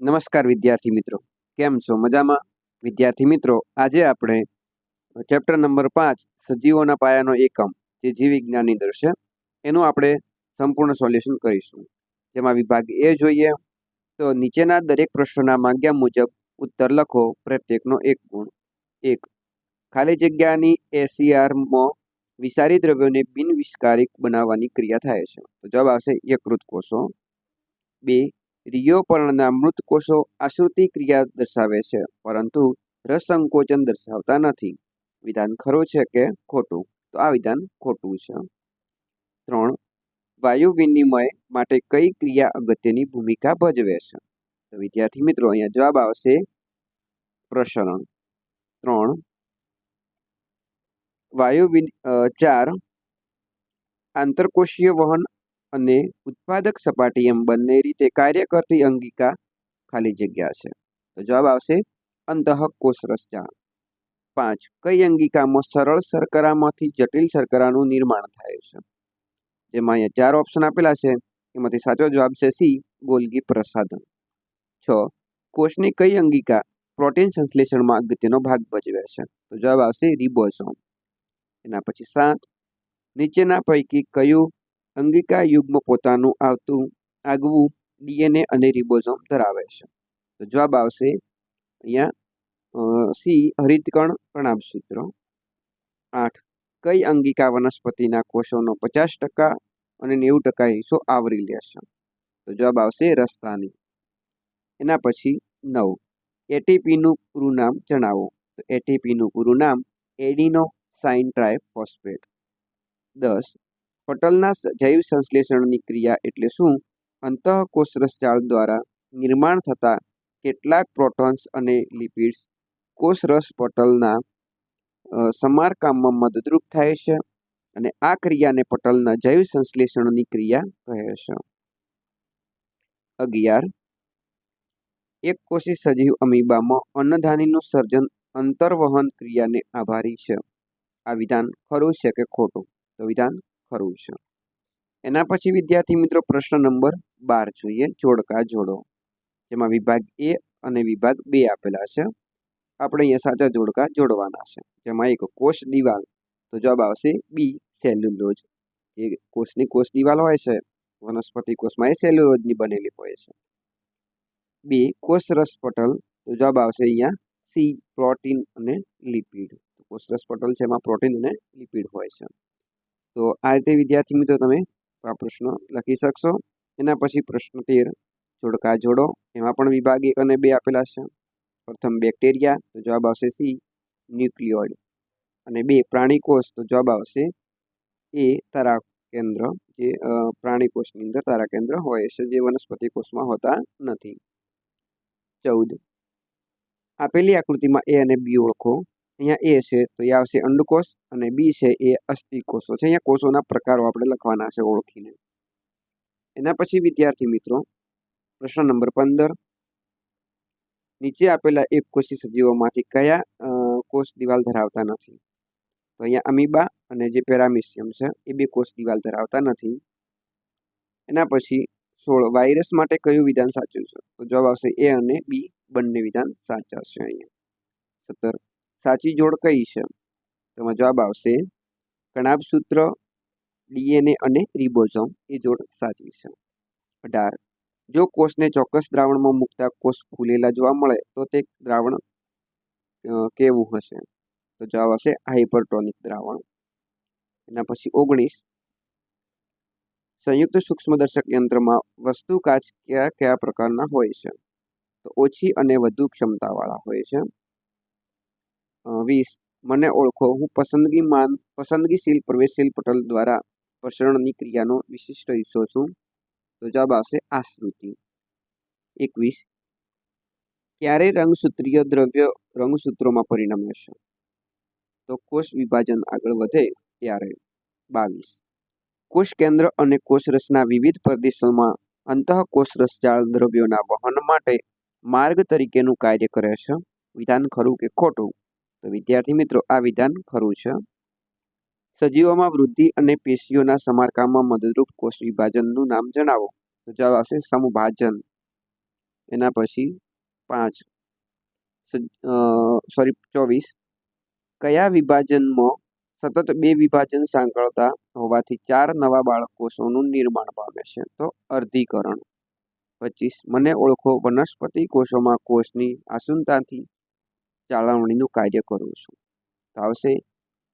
નમસ્કાર વિદ્યાર્થી મિત્રો. કેમ છો? મજામાં? વિદ્યાર્થી મિત્રો, આજે આપણે ચેપ્ટર નંબર પાંચ, સજીવોના પાયાનો એકમ, જે જીવ વિજ્ઞાનની અંદર છે, એનું આપણે સંપૂર્ણ સોલ્યુશન કરીશું. જેમાં વિભાગ એ જોઈએ, તો નીચેના દરેક પ્રશ્નોના માંગ્યા મુજબ ઉત્તર લખો પ્રત્યેકનો એક ગુણ. એક, ખાલી જગ્યાની એસીઆરમાં વિસારી દ્રવ્યોને બિનવિષ્કારિક બનાવવાની ક્રિયા થાય છે. તો જવાબ આવશે યકૃત કોષો. બે રિયોપર્ણના મૃત કોષો આશ્રુતિ ક્રિયા દર્શાવે છે, પરંતુ રસસંકોચન દર્શાવતા નથી. વિધાન ખરો છે કે ખોટું? તો આ વિધાન ખોટું છે. ત્રણ. વાયુ વિનિમય માટે કઈ ક્રિયા અગત્યની ભૂમિકા ભજવે છે? તો વિદ્યાર્થી મિત્રો, અહીંયા જવાબ આવશે પ્રસરણ. ત્રણ. વાયુ ચાર આંતરકોષીય વહન અને ઉત્પાદક સપાટી એમ બંને રીતે કાર્ય કરતી અંગિકા ખાલી જગ્યા છે. તો જવાબ આવશે અંતઃકોષ રસજાળ પાંચ. કઈ અંગિકામાં સરળ શર્કરામાંથી જટિલ શર્કરાનું નિર્માણ થાય છે? જેમાં અહીંયા ચાર ઓપ્શન આપેલા છે. એમાંથી સાચો જવાબ છે સી, ગોલગી પ્રસાધન. છ. કોષની કઈ અંગિકા પ્રોટીન સંશ્લેષણમાં અગત્યનો ભાગ ભજવે છે? તો જવાબ આવશે રિબોસોમ. એના પછી સાત. નીચેના પૈકી કયું અંગિકા યુગ્મ પોતાનું આવતું આગવું ડીએનએ અને રિબોઝોમ ધરાવે છે. તો જવાબ આવશે અહીંયા સી, હરિતકણ કણાભસૂત્ર આઠ, કઈ અંગિકા વનસ્પતિના કોષોનો પચાસ ટકા અને નેવું ટકા હિસ્સો આવરી લે છે? તો જવાબ આવશે રસ્તાની. એના પછી નવ, એટીપીનું પૂરું નામ જણાવો. તો એટીપીનું પૂરું નામ એડિનો સાઇન ટ્રાયફોસ્ફેટ દસ પટલના જૈવ સંશ્લેષણની ક્રિયા એટલે શું? અંતઃકોષ રસજાળ દ્વારા નિર્માણ થતા કેટલાક પ્રોટોન્સ અને લિપિડ્સ કોષરસ પટલના સમારકામમાં મદદરૂપ થાય છે અને આ ક્રિયાને પટલના જૈવ સંશ્લેષણની ક્રિયા કહે છે. અગિયાર. એક કોષી સજીવ અમીબામાં અન્નધાનીનું સર્જન અંતર્વહન ક્રિયાને આભારી છે. આ વિધાન ખરું છે કે ખોટું? તો વિધાન ખરું છે. એના પછી વિદ્યાર્થી મિત્રો પ્રશ્ન નંબર બાર જોઈએ. જોડકા જોડો. જેમાં વિભાગ એ અને વિભાગ બે આપેલા છે. આપણે અહીંયા સાચા જોડકા જોડવાના છે. જેમાં એક કોષ દિવાલ. તો જવાબ આવશે બી સેલ્યુલોજ જે કોષની કોષ દિવાલ હોય છે. વનસ્પતિ કોષમાં એ સેલ્યુલોજની બનેલી હોય છે. બે કોષ રસ પટલ. તો જવાબ આવશે અહીંયા સી, પ્રોટીન અને લિપિડ. કોષ રસ પટલ છે એમાં પ્રોટીન અને લિપિડ હોય છે. તો આ રીતે વિદ્યાર્થી મિત્રો તમે આ પ્રશ્ન લખી શકશો. એના પછી પ્રશ્ન તેર, જોડકા જોડો. એમાં પણ વિભાગ એક અને બે આપેલા છે. પ્રથમ બેક્ટેરિયા, તો જવાબ આવશે સી, ન્યુક્લિયોઇડ. અને બે પ્રાણીકોષ, તો જવાબ આવશે એ તારા કેન્દ્ર, જે પ્રાણીકોષની અંદર તારા કેન્દ્ર હોય છે, જે વનસ્પતિ કોષમાં હોતા નથી. ચૌદ. આપેલી આકૃતિમાં એ અને બી ઓળખો. અહીંયા એ છે, તો એ આવશે અંડકોષ અને બી છે એ અસ્થિ કોષો છે અહીંયા કોષોના પ્રકારો આપણે લખવાના છે ઓળખીને. એના પછી વિદ્યાર્થી મિત્રો, પ્રશ્ન નંબર પંદર. નીચે આપેલા એક કોષી સજીવોમાંથી કયા કોષ દિવાલ ધરાવતા નથી? તો અહીંયા અમીબા અને જે પેરામિશિયમ છે, એ બે કોષ દિવાલ ધરાવતા નથી. એના પછી સોળ, વાયરસ માટે કયું વિધાન સાચું છે? તો જવાબ આવશે એ અને બી બંને વિધાન સાચા છે અહીંયા. સત્તર. સાચી જોડ કઈ છે? તેમાં જવાબ આવશે કણાભસૂત્ર ડીએનએ અને રિબોઝોમ એ જોડ સાચી છે. અઢાર, જો કોષને ચોક્કસ દ્રાવણમાં મૂકતા કોષ ફૂલેલા જોવા મળે, તો તે દ્રાવણ કેવું હશે? તો જવાબ આવશે, હાઇપરટોનિક દ્રાવણ. એના પછી ઓગણીસ, સંયુક્ત સૂક્ષ્મદર્શક યંત્રમાં વસ્તુ કાચ કયા કયા પ્રકારના હોય છે? તો ઓછી અને વધુ ક્ષમતાવાળા હોય છે? વીસ. મને ઓળખો. હું પસંદગીમાન, પસંદગીશીલ પ્રવેશશીલ પટલ દ્વારા પ્રસરણની ક્રિયાનો વિશિષ્ટ હિસ્સો છું. તો જવાબ આવશે આશ્રુતિ એકવીસ. ક્યારે રંગસૂત્રીય દ્રવ્ય રંગસૂત્રોમાં પરિણમે છે? તો કોષ વિભાજન આગળ વધે ત્યારે. બાવીસ. કોષ કેન્દ્ર અને કોષરસના વિવિધ પ્રદેશોમાં અંતઃકોષ રસજાળ દ્રવ્યોના વહન માટે માર્ગ તરીકેનું કાર્ય કરે છે. વિધાન ખરું કે ખોટું? તો વિદ્યાર્થી મિત્રો, આ વિધાન ખરું છે. સજીવોમાં વૃદ્ધિ અને પેશીઓના સમારકામમાં મદદરૂપ કોષ વિભાજનનું નામ જણાવો. તો જવાબ આવશે સમભાજન. એના પછી પાંચ. સોરી, ચોવીસ. કયા વિભાજનમાં સતત બે વિભાજન સાંકળતા હોવાથી ચાર નવા બાળકોષોનું નિર્માણ પામે છે? તો અર્ધીકરણ. પચીસ. મને ઓળખો વનસ્પતિ કોષોમાં કોષની આસુનતાથી જાળવણીનું કાર્ય કરું છું. તો આવશે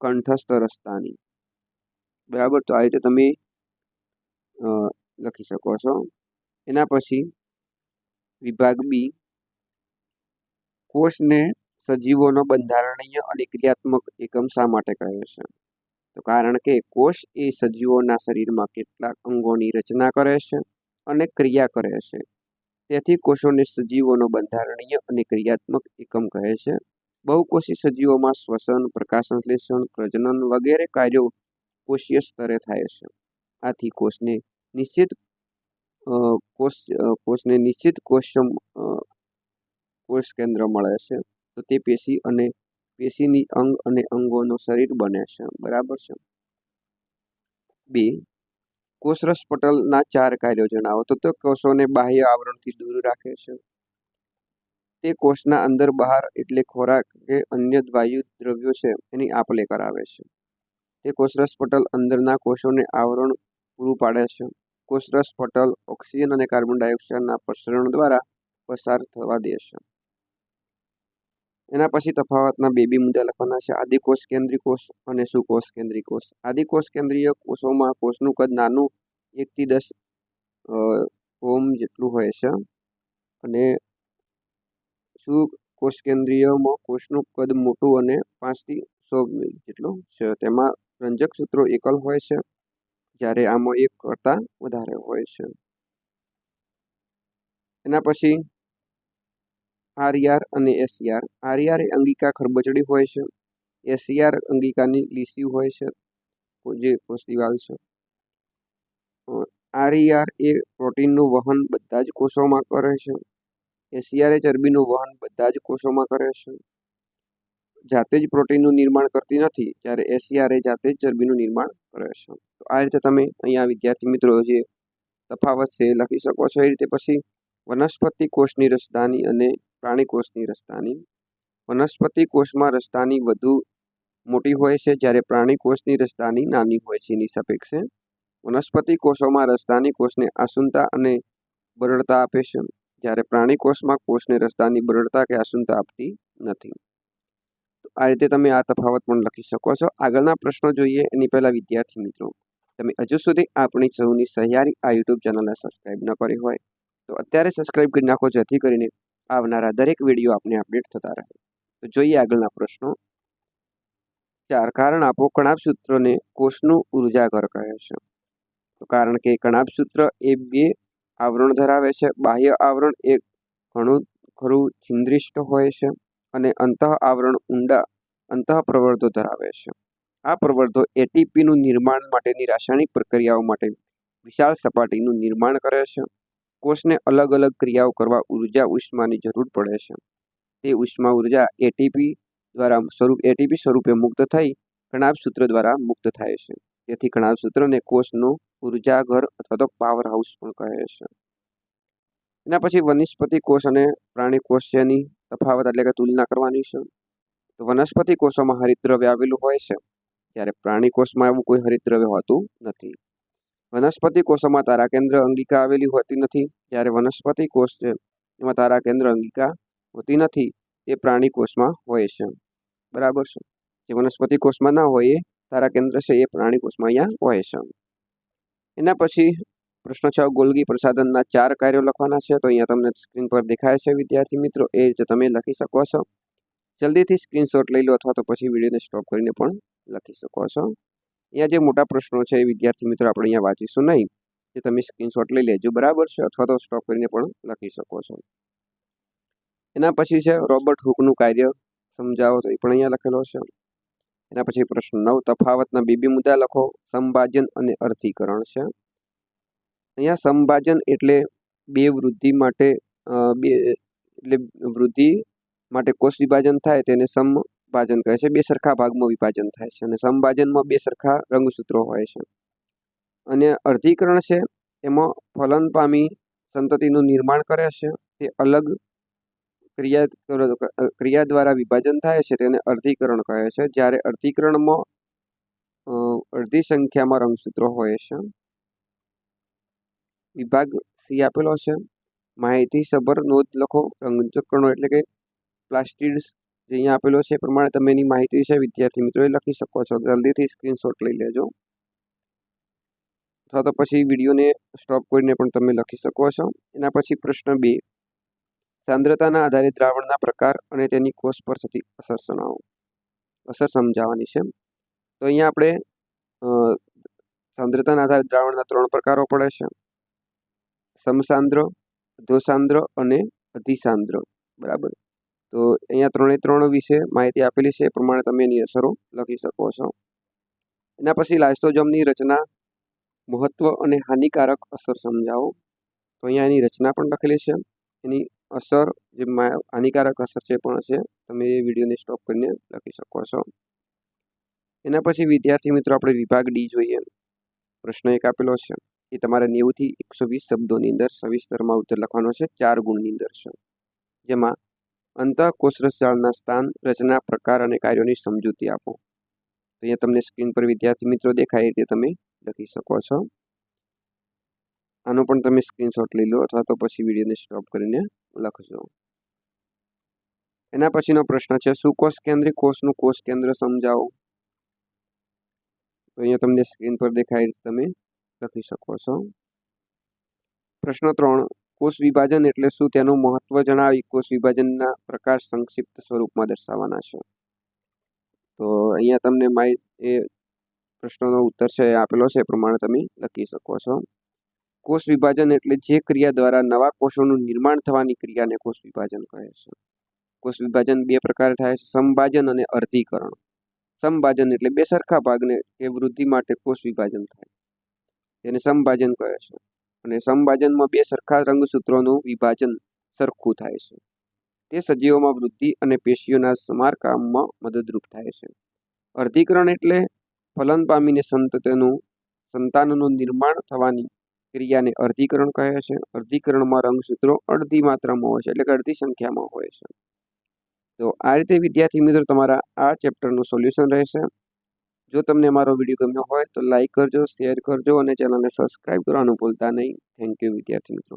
કંઠસ્થ રસ્તાની બરાબર? તો આ રીતે તમે લખી શકો છો. એના પછી વિભાગ બી. કોષને સજીવોનો બંધારણીય અને ક્રિયાત્મક એકમ શા માટે કહે છે? તો કારણ કે કોષ એ સજીવોના શરીરમાં કેટલાક અંગોની રચના કરે છે અને ક્રિયા કરે છે. તેથી કોષોને સજીવોનો બંધારણીય અને ક્રિયાત્મક એકમ કહે છે. બહુકોષી સજીવોમાં શ્વસન પ્રકાશસંશ્લેષણ પ્રજનન વગેરે કાર્યો કોષીય સ્તરે થાય છે. આથી કોષને નિશ્ચિત કોષ કોષને નિશ્ચિત કોષ કોષ કેન્દ્ર મળે છે. તો તે પેશી અને પેશીની અંગ અને અંગોનો શરીર બને છે. બરાબર છે? બે કોષરસ પટલના ચાર કાર્યો જણાવો. તો તે કોષોને બાહ્ય આવરણથી દૂર રાખે છે. તે કોષના અંદર બહાર એટલે ખોરાક કે અન્ય વાયુ દ્રવ્યો છે, એની આપલે કરાવે છે. તે કોષરસ પટલ અંદરના કોષોને આવરણ પૂરું પાડે છે. કોષરસ પટલ ઓક્સિજન અને કાર્બન ડાયોક્સાઇડના પ્રસરણ દ્વારા પસાર થવા દે છે. એના પછી તફાવતના બે બી મુદ્દા લખવાના છે. આદિકોષ કેન્દ્રીય કોષ અને સુકોષ કેન્દ્રીય કોષ. આદિકોષ કેન્દ્રીય કોષોમાં કોષનું કદ નાનું એકથી દસ ઓમ જેટલું હોય છે. અને સુકોષ કેન્દ્રીયમાં કોષનું કદ મોટું અને પાંચથી સો જેટલું છે. તેમાં રંજક સૂત્રો એકલ હોય છે, જ્યારે આમાં એક કરતાં વધારે હોય છે. એના પછી આરયાર અને એસયાર આરયાર એ અંગિકા ખરબચડી હોય છે. એસયાર અંગિકાની લીસી હોય છે. જે કોષદિવાલ છે. આરઈઆર એ પ્રોટીનનું વહન બધા જ કોષોમાં કરે છે. એસીઆર એ ચરબીનું વહન બધા જ કોષોમાં કરે છે. જાતે જ પ્રોટીનનું નિર્માણ કરતી નથી, જ્યારે એસીઆર એ જાતે જ ચરબીનું નિર્માણ કરે છે. તો આ રીતે તમે અહીંયા વિદ્યાર્થી મિત્રો જે તફાવત છે એ લખી શકો છો. એ રીતે પછી વનસ્પતિ કોષની રસધાની અને પ્રાણીકોષની રસધાની વનસ્પતિ કોષમાં રસધાની વધુ મોટી હોય છે જ્યારે પ્રાણીકોષની રસધાની નાની હોય છે એની સાપેક્ષે. વનસ્પતિ કોષોમાં રસધાની કોષને આસુનતા અને બરડતા આપે છે, જ્યારે પ્રાણીકોષમાં કોષને રસધાની બરડતા કે આસુનતા આપતી નથી. આ રીતે તમે આ તફાવત પણ લખી શકો છો. આગળના પ્રશ્નો જોઈએ. એની પહેલાં વિદ્યાર્થી મિત્રો, તમે હજુ સુધી આપણી સૌની સહિયારી આ યુટ્યુબ ચેનલને સબસ્ક્રાઈબ ન કરી હોય તો અત્યારે સબસ્ક્રાઈબ કરી નાખો જેથી કરીને આવનારા દરેક વીડિયો આપને અપડેટ થતા રહે. તો જોઈએ આગળના પ્રશ્નો. ચાર, કારણ આપો કણાપ સૂત્રને કોષનું ઉર્જાઘર કહે છે. તો કારણ કે કણાપ સૂત્ર એ બે આવરણ ધરાવે છે, બાહ્ય આવરણ એ ઘણું ખરું છિદ્રિષ્ટ હોય છે અને અંતઃ આવરણ ઊંડા અંતઃ પ્રવર્ધો ધરાવે છે. આ પ્રવર્ધો એટીપીનું નિર્માણ માટેની રાસાયણિક પ્રક્રિયાઓ માટે વિશાળ સપાટીનું નિર્માણ કરે છે. કોષને અલગ અલગ ક્રિયાઓ કરવા ઊર્જા ઉષ્માની જરૂર પડે છે. તે ઉષ્મા ઊર્જા એટીપી દ્વારા સ્વરૂપ એટીપી સ્વરૂપે મુક્ત થઈ કણાભ સૂત્ર દ્વારા મુક્ત થાય છે. તેથી કણાભ સૂત્રને કોષનું ઉર્જાઘર અથવા તો પાવર હાઉસ પણ કહે છે. એના પછી વનસ્પતિ કોષ અને પ્રાણી કોષ જેની તફાવત એટલે કે તુલના કરવાની છે. તો વનસ્પતિ કોષોમાં હરિતદ્રવ્ય આવેલું હોય છે. જ્યારે પ્રાણી કોષમાં એવું કોઈ હરિતદ્રવ્ય હોતું નથી. વનસ્પતિ કોષોમાં તારા કેન્દ્ર અંગિકા આવેલી હોતી નથી. જ્યારે વનસ્પતિ કોષ છે, એમાં તારા કેન્દ્ર અંગિકા હોતી નથી, એ પ્રાણી કોષમાં હોય છે. બરાબર છે? જે વનસ્પતિ કોષમાં ના હોય, એ તારા કેન્દ્ર છે, એ પ્રાણી કોષમાં અહીંયા હોય છે. એના પછી પ્રશ્ન છ, ગોલગી પ્રસાધનના ચાર કાર્યો લખવાના છે. તો અહીંયા તમને સ્ક્રીન પર દેખાય છે, વિદ્યાર્થી મિત્રો. એ રીતે તમે લખી શકો છો. જલ્દીથી સ્ક્રીનશોટ લઈ લો અથવા તો પછી વિડીયોને સ્ટોપ કરીને પણ લખી શકો છો. અહીંયા જે મોટા પ્રશ્નો છે એ વિદ્યાર્થી મિત્રો આપણે અહીંયા વાંચીશું નહીં. તે તમે સ્ક્રીનશોટ લઈ લેજો, બરાબર છે? અથવા તો સ્ટોપ કરીને પણ લખી શકો છો. એના પછી છે, રોબર્ટ હુકનું કાર્ય, સમજાવો તો એ પણ અહીંયા લખેલો છે. એના પછી પ્રશ્ન નવ, તફાવતના બીબી મુદ્દા લખો, સંભાજન અને અર્થીકરણ છે. અહીંયા સંભાજન એટલે બે વૃદ્ધિ માટે બે, એટલે વૃદ્ધિ માટે કોષ વિભાજન થાય, તેને સમભાજન કહે છે. બે સરખા ભાગમાં વિભાજન થાય છે અને સમભાજનમાં બે સરખા રંગસૂત્રો હોય છે. અને અર્ધીકરણ છે, એમાં ફલન પામી સંતતિનું નિર્માણ કરે છે. તે અલગ ક્રિયા ક્રિયા દ્વારા વિભાજન થાય છે, તેને અર્ધીકરણ કહે છે. જ્યારે અર્ધીકરણમાં અડધી સંખ્યામાં રંગસૂત્રો હોય છે. વિભાગ સી આપેલો છે. માહિતી સભર નોંધ લખો. રંગચક્રનો એટલે કે પ્લાસ્ટિડ્સ જે અહીંયા આપેલો છે એ પ્રમાણે તમે એની માહિતી છે, વિદ્યાર્થી મિત્રોએ લખી શકો છો. જલ્દીથી સ્ક્રીનશોટ લઈ લેજો. અથવા તો પછી વિડીયોને સ્ટોપ કરીને પણ તમે લખી શકો છો. એના પછી પ્રશ્ન બે. સાંદ્રતાના આધારે દ્રાવણના પ્રકાર અને તેની કોષ પર થતી અસર સુનાવો અસર સમજાવવાની છે. તો અહીંયા આપણે સાંદ્રતાના આધારે દ્રાવણના ત્રણ પ્રકારો પડે છે. સમસાંદ્ર અધોસાંદ્ર અને અધિસાંદ્ર. બરાબર. તો અહીંયા ત્રણે ત્રણ વિશે માહિતી આપેલી છે એ પ્રમાણે તમે એની અસરો લખી શકો છો. એના પછી લાઇસોજોમની રચના, મહત્વ અને હાનિકારક અસર સમજાવો. તો અહીંયા એની રચના પણ લખેલી છે. એની અસર જે હાનિકારક અસર છે પણ છે તમે એ વિડીયોને સ્ટોપ કરીને લખી શકો છો. એના પછી વિદ્યાર્થી મિત્રો, આપણે વિભાગ ડી જોઈએ. પ્રશ્ન એક આપેલો છે એ તમારે નેવુંથી એકસો વીસ શબ્દોની અંદર સવિસ્તરમાં ઉત્તર લખવાનો છે, ચાર ગુણની અંદર છે. જેમાં અંતઃકોષરસજાળના સ્થાન, રચના, પ્રકાર અને કાર્યોની સમજૂતી આપો. અહીંયા તમને સ્ક્રીન પર વિદ્યાર્થી મિત્રો દેખાય તે તમે લખી શકો છો. આનો પણ તમે સ્ક્રીનશોટ લઈ લો અથવા તો પછી વિડીયોને સ્ટોપ કરીને લખજો. એના પછીનો પ્રશ્ન છે સુકોષ કેન્દ્રિત કોષનું કોષ કેન્દ્ર સમજાવો? તો અહીંયા તમને સ્ક્રીન પર દેખાય તમે લખી શકો છો. પ્રશ્ન ત્રણ કોષ વિભાજન એટલે શું તેનું મહત્વ જણાવી કોષ વિભાજનના પ્રકાર સંક્ષિપ્ત સ્વરૂપમાં દર્શાવવાના છે. તો અહીંયા તમને માહિતી એ પ્રશ્નનો ઉત્તર છે આપેલો છે એ પ્રમાણે તમે લખી શકો છો. કોષ વિભાજન એટલે જે ક્રિયા દ્વારા નવા કોષોનું નિર્માણ થવાની ક્રિયાને કોષ વિભાજન કહે છે. કોષ વિભાજન બે પ્રકારે થાય છે, સંભાજન અને અર્ધીકરણ. સંભાજન એટલે બે સરખા ભાગને કે વૃદ્ધિ માટે કોષ વિભાજન થાય. તેને સંભાજન કહે છે. અને સંભાજનમાં બે સરખા રંગસૂત્રોનું વિભાજન સરખું થાય છે. તે સજીવોમાં વૃદ્ધિ અને પેશીઓના સમારકામમાં મદદરૂપ થાય છે. અર્ધીકરણ એટલે ફલન પામીને સંતતનું સંતાનનું નિર્માણ થવાની ક્રિયાને અર્ધીકરણ કહે છે. અર્ધીકરણમાં રંગસૂત્રો અડધી માત્રામાં હોય છે એટલે કે અડધી સંખ્યામાં હોય છે. તો આ રીતે વિદ્યાર્થી મિત્રો તમારા આ ચેપ્ટરનું સોલ્યુશન રહેશે. જો તમને મારો વીડિયો ગમ્યો હોય તો લાઇક કરજો શેર કરજો અને ચેનલને સબસ્ક્રાઈબ કરવાનું ભૂલતા નહીં. થેન્ક યુ વિદ્યાર્થી મિત્રો.